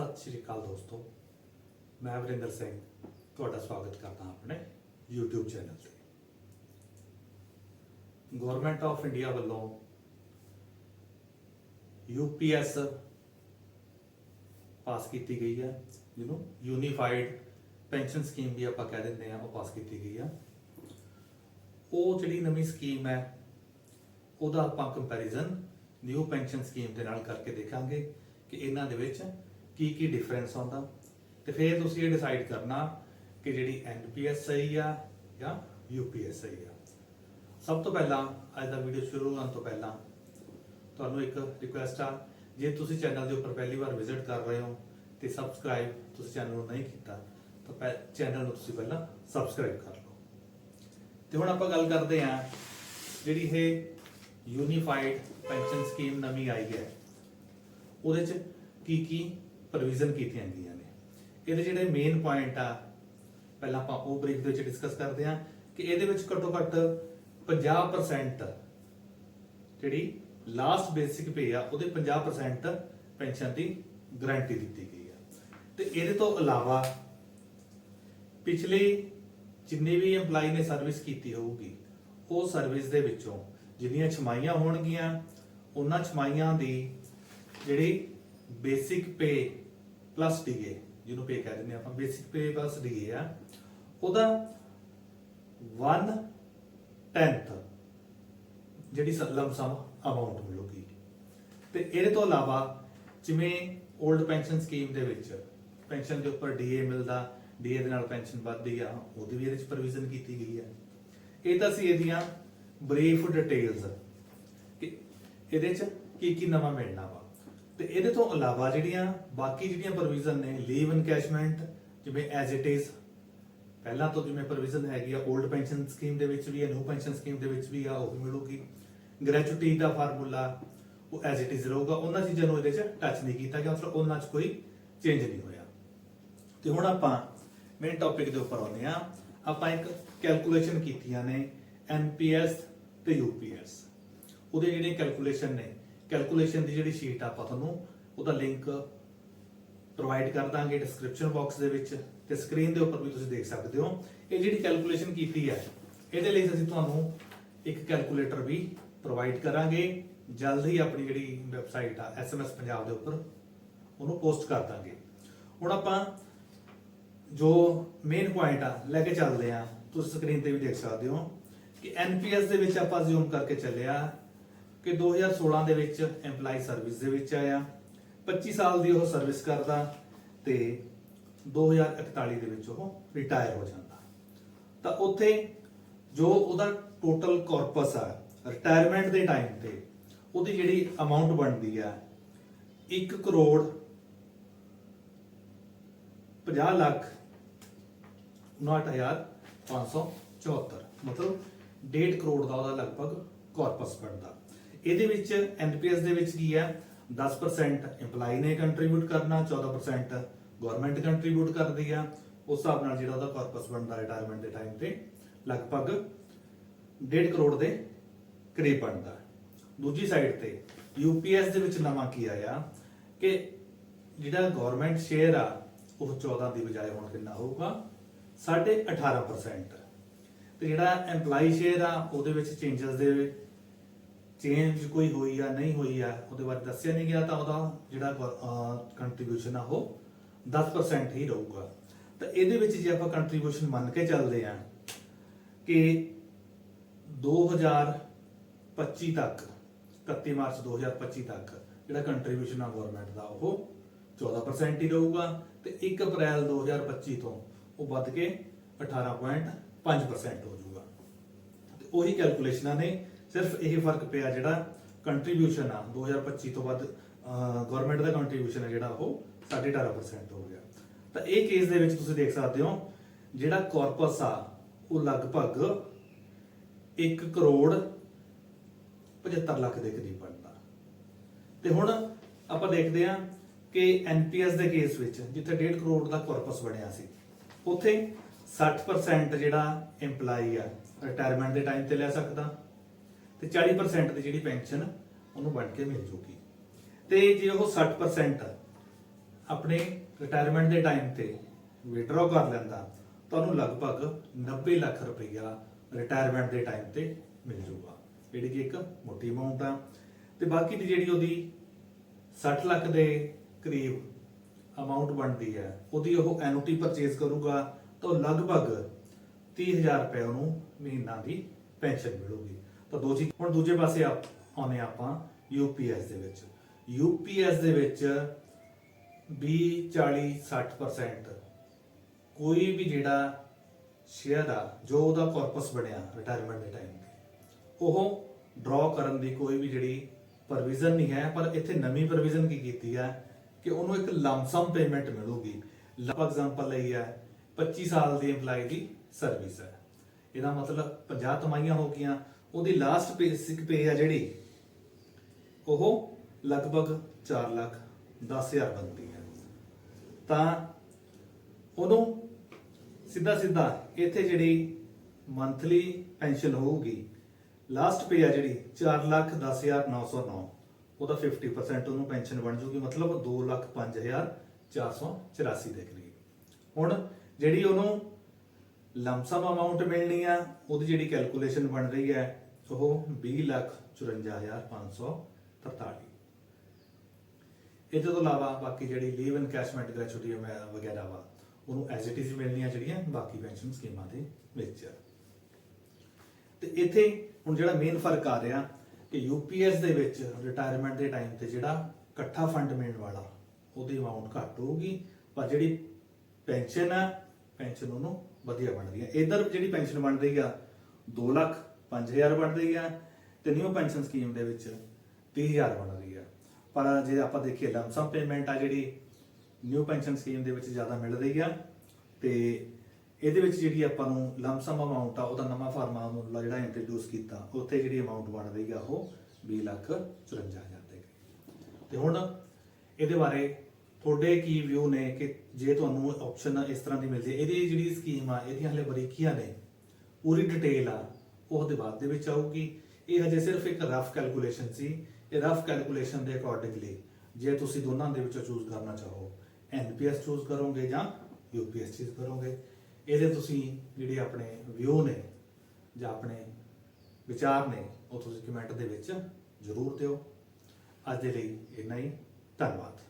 ਸਤਿ ਸ਼੍ਰੀ ਅਕਾਲ ਦੋਸਤੋ। ਮੈਂ ਵਰਿੰਦਰ ਸਿੰਘ, ਤੁਹਾਡਾ ਸਵਾਗਤ ਕਰਦਾ ਹਾਂ ਆਪਣੇ YouTube ਚੈਨਲ ਤੇ। ਗਵਰਨਮੈਂਟ ਆਫ ਇੰਡੀਆ ਵੱਲੋਂ UPS ਪਾਸ ਕੀਤੀ ਗਈ ਹੈ। ਜਿਹਨੂੰ ਯੂਨੀਫਾਈਡ ਪੈਨਸ਼ਨ ਸਕੀਮ ਵੀ ਆਪਾਂ ਕਹਿ ਦਿੰਦੇ ਆ ਉਹ ਪਾਸ ਕੀਤੀ ਗਈ ਆ। ਉਹ ਜਿਹੜੀ ਨਵੀਂ ਸਕੀਮ ਹੈ, ਉਹਦਾ ਆਪਾਂ ਕੰਪੈਰੀਜ਼ਨ ਨਿਊ ਪੈਨਸ਼ਨ ਸਕੀਮ ਦੇ ਨਾਲ ਕਰਕੇ ਦੇਖਾਂਗੇ ਕਿ ਇਹਨਾਂ ਦੇ ਵਿੱਚ ਕੀ ਕੀ ਡਿਫਰੈਂਸ ਆਉਂਦਾ ਤੇ ਫਿਰ ਤੁਸੀਂ ਇਹ ਡਿਸਾਈਡ ਕਰਨਾ ਕਿ ਜਿਹੜੀ ਐਨਪੀਐਸ ਸਹੀ ਆ ਜਾਂ ਯੂਪੀਐਸ ਸਹੀ ਆ। ਸਭ ਤੋਂ ਪਹਿਲਾਂ, ਅੱਜ ਦਾ ਵੀਡੀਓ ਸ਼ੁਰੂ ਹੋਣ ਤੋਂ ਪਹਿਲਾਂ, ਤੁਹਾਨੂੰ ਇੱਕ ਰਿਕੁਐਸਟ ਆ, ਜੇ ਤੁਸੀਂ ਚੈਨਲ ਦੇ ਉੱਪਰ ਪਹਿਲੀ ਵਾਰ ਵਿਜ਼ਿਟ ਕਰ ਰਹੇ ਹੋ ਤੇ ਸਬਸਕ੍ਰਾਈਬ ਤੁਸੀਂ ਚੈਨਲ ਨੂੰ ਨਹੀਂ ਕੀਤਾ, ਤਾਂ ਚੈਨਲ ਨੂੰ ਤੁਸੀਂ ਪਹਿਲਾਂ ਸਬਸਕ੍ਰਾਈਬ ਕਰ ਲਓ। ਤੇ ਹੁਣ ਆਪਾਂ ਗੱਲ ਕਰਦੇ ਹਾਂ, ਜਿਹੜੀ ਇਹ ਯੂਨੀਫਾਈਡ ਪੈਨਸ਼ਨ ਸਕੀਮ ਨਵੀਂ ਆਈ ਹੈ, ਉਹਦੇ ਚ ਕੀ ਕੀ ਪ੍ਰੋਵੀਜ਼ਨ ਕੀਤੀਆਂ ਗਈਆਂ ਨੇ। ਇਹਦੇ ਜਿਹੜੇ ਮੇਨ ਪੁਆਇੰਟ ਆ, ਪਹਿਲਾਂ ਆਪਾਂ ਉਹ ਬਰੀਫ ਦੇ ਵਿੱਚ ਡਿਸਕਸ ਕਰਦੇ ਹਾਂ ਕਿ ਇਹਦੇ ਵਿੱਚ ਘੱਟੋ ਘੱਟ 50% ਜਿਹੜੀ ਲਾਸਟ ਬੇਸਿਕ ਪੇ ਆ, ਉਹਦੇ 50% ਪੈਨਸ਼ਨ ਦੀ ਗਾਰੰਟੀ ਦਿੱਤੀ ਗਈ ਆ। ਤੇ ਇਹਦੇ ਤੋਂ ਇਲਾਵਾ ਪਿਛਲੇ ਜਿੰਨੇ ਵੀ EMPLOYE ਨੇ ਸਰਵਿਸ ਕੀਤੀ ਹੋਊਗੀ, ਉਹ ਸਰਵਿਸ ਦੇ ਵਿੱਚੋਂ ਜਿੰਨੀਆਂ ਛਮਾਈਆਂ ਹੋਣਗੀਆਂ, ਉਹਨਾਂ ਛਮਾਈਆਂ ਦੀ ਜਿਹੜੀ ਬੇਸਿਕ ਪੇ ਪਲੱਸ ਡੀਏ ਜਿਹਨੂੰ ਪੇ ਕਹਿ ਦਿੰਦੇ ਆਪਾਂ ਬੇਸਿਕ ਪੇ ਪਲੱਸ ਡੀਏ ਆ ਉਹਦਾ 1 10th ਜਿਹੜੀ ਲੰਮਸਮ ਅਮਾਉਂਟ ਮਿਲੂਗੀ ਤੇ ਇਹਦੇ ਤੋਂ ਇਲਾਵਾ ਜਿਵੇਂ 올ਡ ਪੈਨਸ਼ਨ ਸਕੀਮ ਦੇ ਵਿੱਚ ਪੈਨਸ਼ਨ ਦੇ ਉੱਪਰ ਡੀਏ ਮਿਲਦਾ ਡੀਏ ਦੇ ਨਾਲ ਪੈਨਸ਼ਨ ਵੱਧਦੀ ਆ, ਉਹਦੀ ਵੀ ਇਹਦੇ ਵਿੱਚ ਪ੍ਰੋਵੀਜ਼ਨ ਕੀਤੀ ਗਈ ਹੈ ਇਹ ਤਾਂ ਸੀ ਇਹਦੀਆਂ ਬਰੀਫ ਡਿਟੇਲਸ ਕਿ ਇਹਦੇ ਚ ਕੀ ਕੀ ਨਵਾਂ ਮਿਲਣਾ ਵਾ। ਤੇ ਇਹਦੇ ਤੋਂ ਇਲਾਵਾ ਜਿਹੜੀਆਂ ਬਾਕੀ ਜਿਹੜੀਆਂ ਪ੍ਰੋਵੀਜ਼ਨ ਨੇ ਲੀਵ ਇਨਕੈਸ਼ਮੈਂਟ ਜਿਵੇਂ ਐਜ਼ ਇਟ ਇਜ਼ ਪਹਿਲਾਂ ਤੋਂ ਜਿਵੇਂ ਪ੍ਰੋਵੀਜ਼ਨ ਹੈਗੀ ਆ 올ਡ ਪੈਨਸ਼ਨ ਸਕੀਮ ਦੇ ਵਿੱਚ ਵੀ ਆ ਨਿਊ ਪੈਨਸ਼ਨ ਸਕੀਮ ਦੇ ਵਿੱਚ ਵੀ ਆ, ਉਹ ਵੀ ਮਿਲੂਗੀ। ਗ੍ਰੈਚੁਇਟੀ ਦਾ ਫਾਰਮੂਲਾ ਉਹ ਐਜ਼ ਇਟ ਇਜ਼ ਰਹੂਗਾ, ਉਹਨਾਂ ਚੀਜ਼ਾਂ ਨੂੰ ਇਹਦੇ ਚ ਟੱਚ ਨਹੀਂ ਕੀਤਾ ਗਿਆ, ਮਤਲਬ ਉਹਨਾਂ ਚ ਕੋਈ ਚੇਂਜ ਨਹੀਂ ਹੋਇਆ। ਤੇ ਹੁਣ ਆਪਾਂ ਮੇਨ ਟੌਪਿਕ ਦੇ ਉੱਪਰ ਆਉਂਦੇ ਆ ਆਪਾਂ ਇੱਕ ਕੈਲਕੂਲੇਸ਼ਨ ਕੀਤੀਆਂ ਨੇ ਐਨਪੀਐਸ ਤੇ ਯੂਪੀਐਸ ਉਹਦੇ ਜਿਹੜੇ ਕੈਲਕੂਲੇਸ਼ਨ ਨੇ ਕੈਲਕੂਲੇਸ਼ਨ ਦੀ ਜਿਹੜੀ ਸ਼ੀਟ ਆ ਆਪਾਂ ਤੁਹਾਨੂੰ ਉਹਦਾ ਲਿੰਕ ਪ੍ਰੋਵਾਈਡ ਕਰ ਦਾਂਗੇ ਡਿਸਕ੍ਰਿਪਸ਼ਨ ਬਾਕਸ ਦੇ ਵਿੱਚ ਤੇ ਸਕਰੀਨ ਦੇ ਉੱਪਰ ਵੀ ਤੁਸੀਂ ਦੇਖ ਸਕਦੇ ਹੋ। ਇਹ ਜਿਹੜੀ ਕੈਲਕੂਲੇਸ਼ਨ ਕੀਤੀ ਹੈ ਇਹਦੇ ਲਈ ਅਸੀਂ ਤੁਹਾਨੂੰ ਇੱਕ ਕੈਲਕੂਲੇਟਰ ਵੀ ਪ੍ਰੋਵਾਈਡ ਕਰਾਂਗੇ। ਜਲਦ ਹੀ ਆਪਣੀ ਜਿਹੜੀ ਵੈਬਸਾਈਟ ਆ ਐਸਐਮਐਸ ਪੰਜਾਬ ਦੇ ਉੱਪਰ, ਉਹਨੂੰ ਪੋਸਟ ਕਰ ਦਾਂਗੇ। ਹੁਣ ਆਪਾਂ ਜੋ ਮੇਨ ਪੁਆਇੰਟ ਆ, ਲੈ ਕੇ ਚੱਲਦੇ ਆ ਤੁਸੀਂ ਸਕਰੀਨ ਤੇ ਵੀ ਦੇਖ ਸਕਦੇ ਹੋ ਕਿ ਐਨਪੀਐਸ ਦੇ ਵਿੱਚ ਆਪਾਂ ਜ਼ੂਮ ਕਰਕੇ ਚੱਲਿਆ ਕਿ 2016 ਦੇ ਵਿੱਚ EMPLOYE ਸਰਵਿਸ ਦੇ ਵਿੱਚ ਆਇਆ। 25 ਸਾਲ ਦੀ ਉਹ ਸਰਵਿਸ ਕਰਦਾ ਤੇ 2041 ਦੇ ਵਿੱਚ ਉਹ ਰਿਟਾਇਰ ਹੋ ਜਾਂਦਾ। ਤਾਂ ਉੱਥੇ ਜੋ ਉਹਦਾ ਟੋਟਲ ਕਾਰਪਸ ਆ ਰਿਟਾਇਰਮੈਂਟ ਦੇ ਟਾਈਮ ਤੇ, ਉਹਦੀ ਜਿਹੜੀ ਅਮਾਉਂਟ ਬਣਦੀ ਆ 1 ਕਰੋੜ 50 ਲੱਖ 59574 ਮਤਲਬ 1.5 ਕਰੋੜ ਦਾ ਉਹਦਾ ਲਗਭਗ ਕਾਰਪਸ ਬਣਦਾ। ਇਹਦੇ ਵਿੱਚ ਐਨਪੀਐਸ ਦੇ ਵਿੱਚ ਕੀ ਹੈ? 10% EMPLOYE ਨੇ ਕੰਟਰੀਬਿਊਟ ਕਰਨਾ 14% ਗਵਰਨਮੈਂਟ ਕੰਟਰੀਬਿਊਟ ਕਰਦੀ ਆ। ਉਸ ਹਿਸਾਬ ਨਾਲ ਜਿਹੜਾ ਉਹਦਾ ਕਾਰਪਸ ਬਣਦਾ ਰਿਟਾਇਰਮੈਂਟ ਦੇ ਟਾਈਮ ਤੇ, ਲਗਭਗ 1.5 ਕਰੋੜ ਦੇ ਕਰੀਬ ਬਣਦਾ। ਦੂਜੀ ਸਾਈਡ ਤੇ ਯੂਪੀਐਸ ਦੇ ਵਿੱਚ ਨਵਾਂ ਕੀ ਆਇਆ? ਕਿ ਜਿਹੜਾ ਗਵਰਨਮੈਂਟ ਸ਼ੇਅਰ ਆ, ਉਹ 14 ਦੀ ਬਜਾਏ ਹੁਣ ਕਿੰਨਾ ਹੋਊਗਾ? 18.5% ਤੇ ਜਿਹੜਾ EMPLOYE ਸ਼ੇਅਰ ਆ, ਉਹਦੇ ਵਿੱਚ ਚੇਂਜਸ ਦੇ ਚੇਂਜ ਕੋਈ ਹੋਈ ਆ, ਨਹੀਂ ਹੋਈ ਆ, ਉਹਦੇ ਬਾਰੇ ਦੱਸਿਆ ਨਹੀਂ ਗਿਆ ਤਾਂ ਉਹਦਾ ਜਿਹੜਾ ਕੰਟਰੀਬਿਊਸ਼ਨ ਆ ਉਹ 10% ਹੀ ਰਹੂਗਾ। ਤਾਂ ਇਹਦੇ ਵਿੱਚ ਜੇ ਆਪਾਂ ਕੰਟਰੀਬਿਊਸ਼ਨ ਮੰਨ ਕੇ ਚੱਲਦੇ ਆ ਕਿ 2025 ਤੱਕ 31 ਮਾਰਚ 2025 ਤੱਕ ਜਿਹੜਾ ਕੰਟਰੀਬਿਊਸ਼ਨ ਆ ਗਵਰਨਮੈਂਟ ਦਾ ਉਹ 14% ਹੀ ਰਹੂਗਾ ਤੇ 1 ਅਪ੍ਰੈਲ 2025 ਤੋਂ ਉਹ ਵੱਧ ਕੇ 18.5% ਹੋ ਜਾਊਗਾ। ਤੇ ਉਹੀ ਕੈਲਕੂਲੇਸ਼ਨਾਂ ਨੇ ਸਿਰਫ ਇਹ ਫ਼ਰਕ ਪਿਆ ਜਿਹੜਾ ਕੰਟਰੀਬਿਊਸ਼ਨ ਆ 2025 ਤੋਂ ਵੱਧ ਗਵਰਨਮੈਂਟ ਦਾ ਕੰਟਰੀਬਿਊਸ਼ਨ ਹੈ ਜਿਹੜਾ ਉਹ 18% ਹੋ ਗਿਆ। ਤਾਂ ਇਹ ਕੇਸ ਦੇ ਵਿੱਚ ਤੁਸੀਂ ਦੇਖ ਸਕਦੇ ਹੋ, ਜਿਹੜਾ ਕਾਰਪਸ ਆ, ਉਹ ਲਗਭਗ 1 ਕਰੋੜ 75 ਲੱਖ ਦੇ ਕਰੀਬ ਬਣਦਾ। ਤੇ ਹੁਣ ਆਪਾਂ ਦੇਖਦੇ ਹਾਂ ਕਿ ਐਨਪੀਐਸ ਦੇ ਕੇਸ ਵਿੱਚ, ਜਿੱਥੇ 1.5 ਕਰੋੜ ਦਾ ਕਾਰਪਸ ਬਣਿਆ ਸੀ, ਉੱਥੇ 60% ਜਿਹੜਾ EMPLOYE ਆ ਰਿਟਾਇਰਮੈਂਟ ਦੇ ਟਾਈਮ ਤੇ ਲੈ ਸਕਦਾ ਤੇ 40% ਦੀ ਜਿਹੜੀ ਪੈਨਸ਼ਨ ਉਹਨੂੰ ਬਣ ਕੇ ਮਿਲ ਜੂਗੀ। ਤੇ ਜੇ ਉਹ 60% ਆਪਣੇ ਰਿਟਾਇਰਮੈਂਟ ਦੇ ਟਾਈਮ ਤੇ ਵਿਡਰਾਅ ਕਰ ਲੈਂਦਾ, ਤੁਹਾਨੂੰ ਲਗਭਗ 90 ਲੱਖ ਰੁਪਈਆ ਰਿਟਾਇਰਮੈਂਟ ਦੇ ਟਾਈਮ ਤੇ ਮਿਲ ਜੂਗਾ। ਜਿਹੜੀ ਕਿ ਇੱਕ ਮੋਟੀ ਅਮਾਉਂਟ ਆ। ਤੇ ਬਾਕੀ ਦੀ ਜਿਹੜੀ ਉਹਦੀ 60 ਲੱਖ ਦੇ ਕਰੀਬ ਅਮਾਉਂਟ ਬਣਦੀ ਹੈ, ਉਹਦੀ ਉਹ ਐਨੂਟੀ ਪਰਚੇਸ ਕਰੂਗਾ, ਤਾਂ ਲਗਭਗ 30000 ਰੁਪਏ ਉਹਨੂੰ ਮਹੀਨਾ ਦੀ ਪੈਨਸ਼ਨ ਮਿਲੂਗੀ। ਤਾਂ ਦੋ ਹੁਣ ਦੂਜੇ ਪਾਸੇ ਆਪ ਆਉਨੇ ਆਪਾਂ ਯੂਪੀਐਸ ਦੇ ਵਿੱਚ। ਯੂਪੀਐਸ ਦੇ ਵਿੱਚ 20 40 60% ਕੋਈ ਵੀ ਜਿਹੜਾ ਸ਼ੇਅਰ ਆ, ਜੋ ਉਹਦਾ ਕਾਰਪਸ ਬਣਿਆ ਰਿਟਾਇਰਮੈਂਟ ਦੇ ਟਾਈਮ ਤੇ, ਉਹ ਡਰਾ ਕਰਨ ਦੀ ਕੋਈ ਵੀ ਜਿਹੜੀ ਪ੍ਰੋਵੀਜ਼ਨ ਨਹੀਂ ਹੈ, ਪਰ ਇੱਥੇ ਨਵੀਂ ਪ੍ਰੋਵੀਜ਼ਨ ਕੀ ਕੀਤੀ ਹੈ ਕਿ ਉਹਨੂੰ ਇੱਕ ਲੰਮਸਮ ਪੇਮੈਂਟ ਮਿਲੂਗੀ। ਲਫ ਐਗਜ਼ਾਮਪਲ ਲਈ ਹੈ 25 ਸਾਲ ਦੀ EMPLOYE ਦੀ ਸਰਵਿਸ ਹੈ। ਇਹਦਾ ਮਤਲਬ 50 ਕਮਾਈਆਂ ਹੋ ਗਈਆਂ ਉਹਦੀ ਲਾਸਟ ਬੇਸਿਕ ਪੇ ਆ ਜਿਹੜੀ, ਉਹ ਲਗਭਗ 4 ਲੱਖ 10000 ਬਣਦੀ ਹੈ ਤਾਂ ਉਹਨੂੰ ਸਿੱਧਾ ਸਿੱਧਾ ਇੱਥੇ ਜਿਹੜੀ ਮੰਥਲੀ ਪੈਨਸ਼ਨ ਹੋਊਗੀ ਲਾਸਟ ਪੇ ਆ ਜਿਹੜੀ 4 ਲੱਖ 10909 ਉਹਦਾ 50% ਉਹਨੂੰ ਪੈਨਸ਼ਨ ਬਣ ਜੂਗੀ, ਮਤਲਬ 2 ਲੱਖ 5484 ਦੇ ਕਰੀਬ। ਹੁਣ ਜਿਹੜੀ ਉਹਨੂੰ ਲੰਮਸਮ ਅਮਾਉਂਟ ਮਿਲਣੀ ਆ, ਉਹਦੀ ਜਿਹੜੀ ਕੈਲਕੂਲੇਸ਼ਨ ਬਣ ਰਹੀ ਹੈ ਉਹ 20 ਲੱਖ 54543 ਇਹ ਤੋਂ ਇਲਾਵਾ ਬਾਕੀ ਜਿਹੜੀ ਲੀਵ ਇਨਕੈਸ਼ਮੈਂਟ ਗ੍ਰੈਚੁਇਟੀ ਵਗੈਰਾ ਵਾ, ਉਹਨੂੰ ਐਜ਼ ਇਟ ਇਜ਼ ਮਿਲਣੀਆਂ ਜਿਹੜੀਆਂ ਬਾਕੀ ਪੈਨਸ਼ਨ ਸਕੀਮਾਂ ਦੇ ਵਿੱਚ ਆ। ਤੇ ਇੱਥੇ ਹੁਣ ਜਿਹੜਾ ਮੇਨ ਫ਼ਰਕ ਆ ਰਿਹਾ ਕਿ ਯੂਪੀਐਸ ਦੇ ਵਿੱਚ ਰਿਟਾਇਰਮੈਂਟ ਦੇ ਟਾਈਮ ਤੇ ਜਿਹੜਾ ਇਕੱਠਾ ਫੰਡ ਮਿਲਣ ਵਾਲਾ, ਉਹਦੀ ਅਮਾਉਂਟ ਘੱਟ ਹੋਊਗੀ, ਪਰ ਜਿਹੜੀ ਪੈਨਸ਼ਨ ਆ ਪੈਨਸ਼ਨ ਉਹਨੂੰ ਵਧੀਆ ਬਣ ਰਹੀ ਹੈ ਇਧਰ ਜਿਹੜੀ ਪੈਨਸ਼ਨ ਬਣ ਰਹੀ ਆ 2 ਲੱਖ 5000 ਬਣ ਰਹੀ ਆ ਤੇ ਨਿਊ ਪੈਨਸ਼ਨ ਸਕੀਮ ਦੇ ਵਿੱਚ 30000 ਬਣ ਰਹੀ ਆ ਪਰ ਜੇ ਆਪਾਂ ਦੇਖੀਏ ਲੰਮਸਮ ਪੇਮੈਂਟ ਆ ਜਿਹੜੀ ਨਿਊ ਪੈਨਸ਼ਨ ਸਕੀਮ ਦੇ ਵਿੱਚ ਜ਼ਿਆਦਾ ਮਿਲ ਰਹੀ ਆ ਤੇ ਇਹਦੇ ਵਿੱਚ ਜਿਹੜੀ ਆਪਾਂ ਨੂੰ ਲੰਮਸਮ ਅਮਾਉਂਟ ਆ, ਉਹਦਾ ਨਵਾਂ ਫਾਰਮੂਲਾ ਜਿਹੜਾ ਇੰਟਰੋਡਿਊਸ ਕੀਤਾ, ਉੱਥੇ ਜਿਹੜੀ ਅਮਾਉਂਟ ਬਣ ਰਹੀ ਆ ਉਹ 20 ਲੱਖ 54000 ਦੇ ਕਰੀਬ। ਤੇ ਹੁਣ ਇਹਦੇ ਬਾਰੇ ਤੁਹਾਡੇ ਕੀ ਵਿਊ ਨੇ ਕਿ ਜੇ ਤੁਹਾਨੂੰ ਆਪਸ਼ਨ ਇਸ ਤਰ੍ਹਾਂ ਦੀ ਮਿਲਦੀ ਹੈ, ਇਹਦੀ ਜਿਹੜੀ ਸਕੀਮ ਆ, ਇਹਦੀਆਂ ਹਲੇ ਬਰੀਕੀਆਂ ਨੇ, ਪੂਰੀ ਡਿਟੇਲ ਆ ਉਹਦੇ ਬਾਅਦ ਦੇ ਵਿੱਚ ਆਊਗੀ। ਇਹ ਹਜੇ ਸਿਰਫ ਇੱਕ ਰਫ ਕੈਲਕੂਲੇਸ਼ਨ ਸੀ। ਇਹ ਰਫ ਕੈਲਕੂਲੇਸ਼ਨ ਦੇ ਅਕੋਰਡਿੰਗਲੀ ਜੇ ਤੁਸੀਂ ਦੋਨਾਂ ਦੇ ਵਿੱਚੋਂ ਚੂਜ਼ ਕਰਨਾ ਚਾਹੋ ਐਨਪੀਐਸ ਚੂਜ਼ ਕਰੋਗੇ ਜਾਂ ਯੂਪੀਐਸ ਚੂਜ਼ ਕਰੋਗੇ। ਇਹਦੇ ਤੁਸੀਂ ਜਿਹੜੇ ਆਪਣੇ ਵਿਊ ਨੇ ਜਾਂ ਆਪਣੇ ਵਿਚਾਰ ਨੇ, ਉਹ ਤੁਸੀਂ ਕਮੈਂਟ ਦੇ ਵਿੱਚ ਜ਼ਰੂਰ ਦਿਓ। ਅੱਜ ਦੇ ਲਈ ਇੰਨਾ ਹੀ। ਧੰਨਵਾਦ।